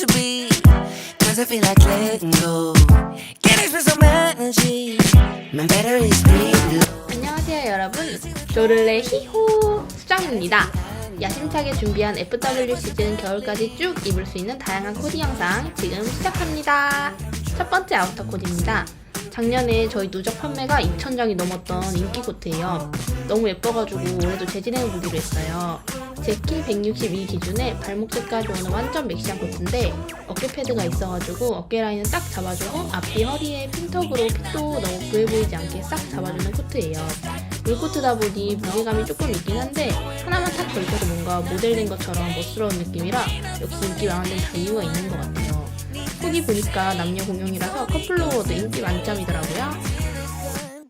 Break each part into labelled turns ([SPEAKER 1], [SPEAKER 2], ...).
[SPEAKER 1] to be. Cause I feel like letting go.
[SPEAKER 2] 안녕하세요 여러분. 조를레 히호 수정입니다. 야심차게 준비한 FW 시즌 겨울까지 쭉 입을 수 있는 다양한 코디 영상 지금 시작합니다. 첫 번째 아우터 코디입니다. 작년에 저희 누적 판매가 2,000장이 넘었던 인기 코트예요. 너무 예뻐가지고 올해도 재진행을 보기로 했어요 제 키 162 기준에 발목줄까지 오는 완전 맥시한 코트인데 어깨 패드가 있어가지고 어깨 라인은 딱 잡아주고 앞뒤 허리에 핀턱으로 핏도 너무 부해 보이지 않게 싹 잡아주는 코트예요. 물코트다 보니 무게감이 조금 있긴 한데 하나만 탁 걸쳐도 뭔가 모델된 것처럼 멋스러운 느낌이라 역시 인기 많은 데는 다 이유가 있는 것 같아요. 후기 보니까 남녀 공용이라서 커플로도 인기 만점이더라고요.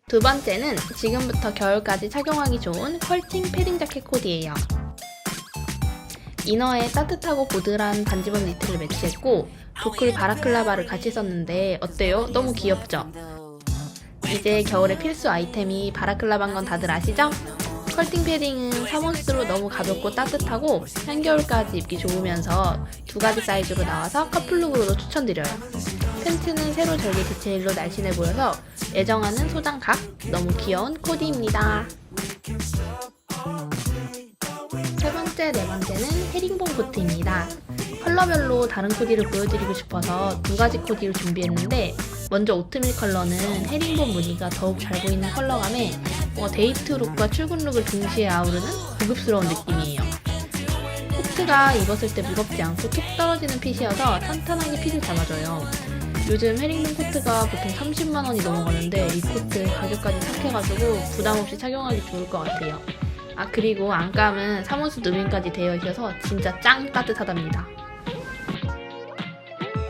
[SPEAKER 2] 두 번째는 지금부터 겨울까지 착용하기 좋은 컬팅 패딩 자켓 코디예요. 이너에 따뜻하고 보드란 반지번 니트를 매치했고 도클 바라클라바를 같이 썼는데 어때요? 너무 귀엽죠? 이제 겨울의 필수 아이템이 바라클라바인 건 다들 아시죠? 컬팅 패딩은 3온스로 너무 가볍고 따뜻하고 한겨울까지 입기 좋으면서 두 가지 사이즈로 나와서 커플룩으로도 추천드려요. 팬츠는 세로 절개 디테일로 날씬해 보여서 애정하는 소장각 너무 귀여운 코디입니다. 세 번째, 네 번째는 헤링본 코트입니다. 컬러별로 다른 코디를 보여드리고 싶어서 두 가지 코디를 준비했는데 먼저 오트밀 컬러는 헤링본 무늬가 더욱 잘 보이는 컬러감에 뭔가 데이트 룩과 출근 룩을 동시에 아우르는 고급스러운 느낌이에요. 코트가 입었을 때 무겁지 않고 툭 떨어지는 핏이어서 탄탄하게 핏을 잡아줘요. 요즘 헤링본 코트가 보통 30만 원이 넘어가는데 이 코트 가격까지 착해가지고 부담 없이 착용하기 좋을 것 같아요. 아 그리고 안감은 3온스 누빔까지 되어 있어서 진짜 짱 따뜻하답니다.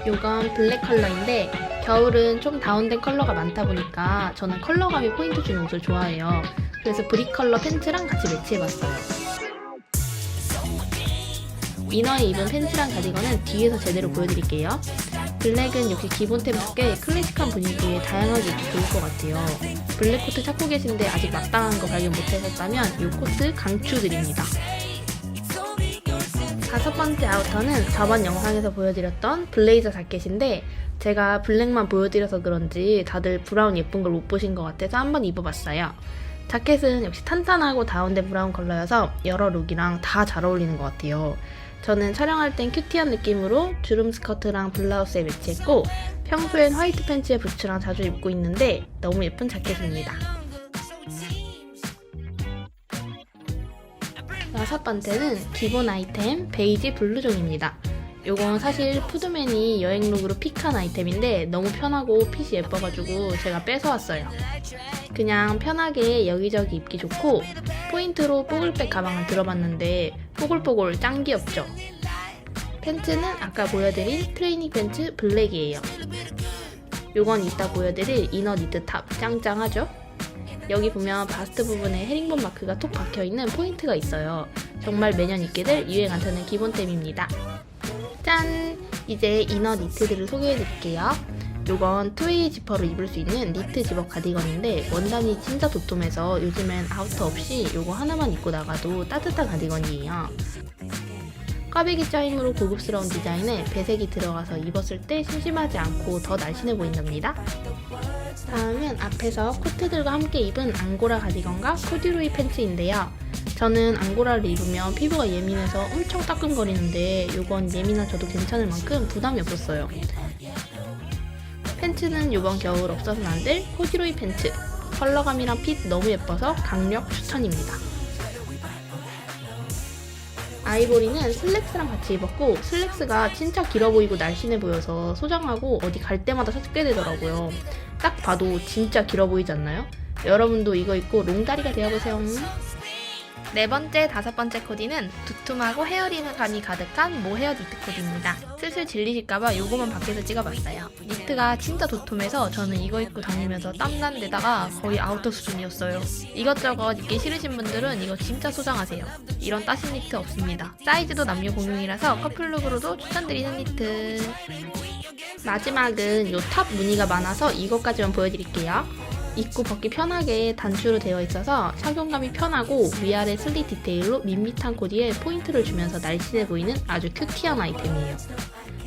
[SPEAKER 2] 요건 블랙 컬러인데 겨울은 좀 다운된 컬러가 많다 보니까 저는 컬러감이 포인트 주는 옷을 좋아해요. 그래서 브릭 컬러 팬츠랑 같이 매치해봤어요. 위너에 입은 팬츠랑 가디건은 뒤에서 제대로 보여드릴게요. 블랙은 역시 기본템답게 클래식한 분위기에 다양하게 입기 좋을 것 같아요. 블랙 코트 찾고 계신데 아직 마땅한 거 발견 못하셨다면 이 코트 강추드립니다. 다섯 번째 아우터는 저번 영상에서 보여드렸던 블레이저 자켓인데 제가 블랙만 보여드려서 그런지 다들 브라운 예쁜 걸 못 보신 것 같아서 한번 입어봤어요. 자켓은 역시 탄탄하고 다운된 브라운 컬러여서 여러 룩이랑 다 잘 어울리는 것 같아요. 저는 촬영할 땐 큐티한 느낌으로 주름 스커트랑 블라우스에 매치했고 평소엔 화이트 팬츠에 부츠랑 자주 입고 있는데 너무 예쁜 자켓입니다. 여섯 번째는 기본 아이템 베이지 블루종입니다. 요건 사실 푸드맨이 여행룩으로 픽한 아이템인데 너무 편하고 핏이 예뻐가지고 제가 뺏어왔어요. 그냥 편하게 여기저기 입기 좋고 포인트로 뽀글백 가방을 들어봤는데 뽀글뽀글 짱 귀엽죠? 팬츠는 아까 보여드린 트레이닝 팬츠 블랙이에요. 요건 이따 보여드릴 이너 니트 탑 짱짱하죠? 여기 보면 바스트 부분에 헤링본 마크가 톡 박혀있는 포인트가 있어요. 정말 매년 입게 될 유행 안 타는 기본템입니다. 짠! 이제 이너 니트들을 소개해드릴게요. 요건 투웨이 지퍼로 입을 수 있는 니트 집업 가디건인데 원단이 진짜 도톰해서 요즘엔 아우터 없이 요거 하나만 입고 나가도 따뜻한 가디건이에요. 꽈배기 짜임으로 고급스러운 디자인에 배색이 들어가서 입었을 때 심심하지 않고 더 날씬해 보인답니다. 다음은 앞에서 코트들과 함께 입은 앙고라 가디건과 코듀로이 팬츠인데요. 저는 앙고라를 입으면 피부가 예민해서 엄청 따끔거리는데 이건 예민한 저도 괜찮을 만큼 부담이 없었어요. 팬츠는 이번 겨울 없어서는 안 될 코듀로이 팬츠. 컬러감이랑 핏 너무 예뻐서 강력 추천입니다. 아이보리는 슬랙스랑 같이 입었고 슬랙스가 진짜 길어 보이고 날씬해 보여서 소장하고 어디 갈 때마다 찾게 되더라고요. 딱 봐도 진짜 길어 보이지 않나요? 여러분도 이거 입고 롱다리가 되어보세요. 네 번째, 다섯 번째 코디는 두툼하고 헤어리감이 가득한 모 헤어 니트 코디입니다. 슬슬 질리실까봐 요거만 밖에서 찍어봤어요. 니트가 진짜 도톰해서 저는 이거 입고 다니면서 땀난 데다가 거의 아우터 수준이었어요. 이것저것 입기 싫으신 분들은 이거 진짜 소장하세요. 이런 따신 니트 없습니다. 사이즈도 남녀 공용이라서 커플룩으로도 추천드리는 니트. 마지막은 요 탑 무늬가 많아서 이것까지만 보여드릴게요. 입고 벗기 편하게 단추로 되어 있어서 착용감이 편하고 위아래 슬릿 디테일로 밋밋한 코디에 포인트를 주면서 날씬해 보이는 아주 큐티한 아이템이에요.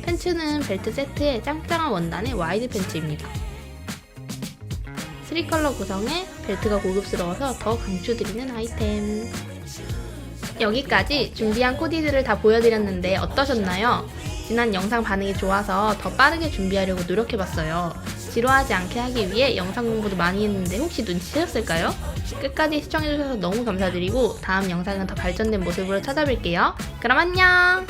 [SPEAKER 2] 팬츠는 벨트 세트에 짱짱한 원단의 와이드 팬츠입니다. 3컬러 구성에 벨트가 고급스러워서 더 강추드리는 아이템. 여기까지 준비한 코디들을 다 보여드렸는데 어떠셨나요? 지난 영상 반응이 좋아서 더 빠르게 준비하려고 노력해봤어요. 지루하지 않게 하기 위해 영상 공부도 많이 했는데 혹시 눈치채셨을까요? 끝까지 시청해주셔서 너무 감사드리고 다음 영상은 더 발전된 모습으로 찾아뵐게요. 그럼 안녕!